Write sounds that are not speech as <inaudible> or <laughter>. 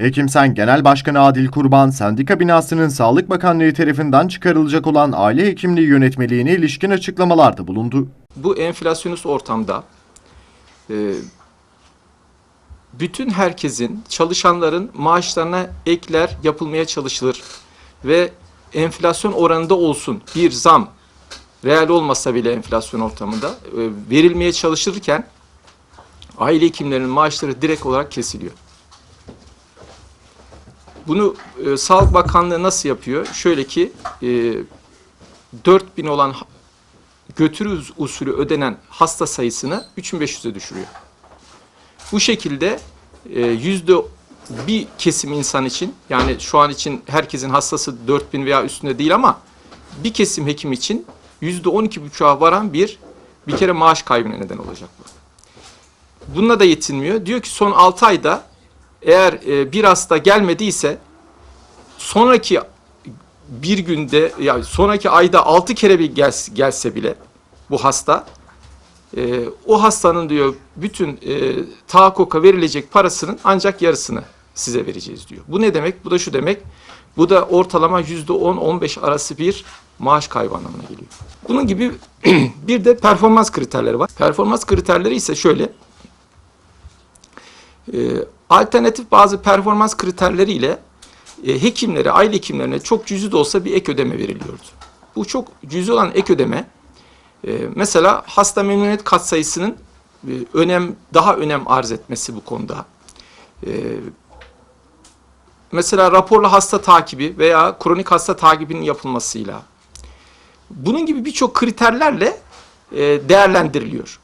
Hekimsen Genel Başkanı Adil Kurban, sendika binasının Sağlık Bakanlığı tarafından çıkarılacak olan aile hekimliği yönetmeliğine ilişkin açıklamalarda bulundu. bu enflasyonist ortamda e, bütün herkesin, çalışanların maaşlarına ekler yapılmaya çalışılır ve enflasyon oranında olsun bir zam, reel olmasa bile enflasyon ortamında e, verilmeye çalışırken aile hekimlerinin maaşları direkt olarak kesiliyor. Bunu e, Sağlık Bakanlığı nasıl yapıyor? Şöyle ki e, 4000 olan götürü usulü ödenen hasta sayısını 3500'e düşürüyor. Bu şekilde e, yüzde bir kesim insan için yani şu an için herkesin hastası 4000 veya üstünde değil ama bir kesim hekim için yüzde 12,5'a varan bir bir kere maaş kaybına neden olacak bu. Bununla da yetinmiyor. Diyor ki son 6 ayda eğer e, bir hasta gelmediyse sonraki bir günde ya sonraki ayda altı kere bir gelse, gelse bile bu hasta e, o hastanın diyor bütün e, tahakkuka verilecek parasının ancak yarısını size vereceğiz diyor. Bu ne demek? Bu da şu demek. Bu da ortalama yüzde 10-15 arası bir maaş kaybı anlamına geliyor. Bunun gibi <clears throat> bir de performans kriterleri var. Performans kriterleri ise şöyle. E, alternatif bazı performans kriterleriyle e, hekimlere, aile hekimlerine çok cüzi de olsa bir ek ödeme veriliyordu. Bu çok cüzi olan ek ödeme e, mesela hasta memnuniyet katsayısının e, önem daha önem arz etmesi bu konuda. E, mesela raporlu hasta takibi veya kronik hasta takibinin yapılmasıyla bunun gibi birçok kriterlerle e, değerlendiriliyor.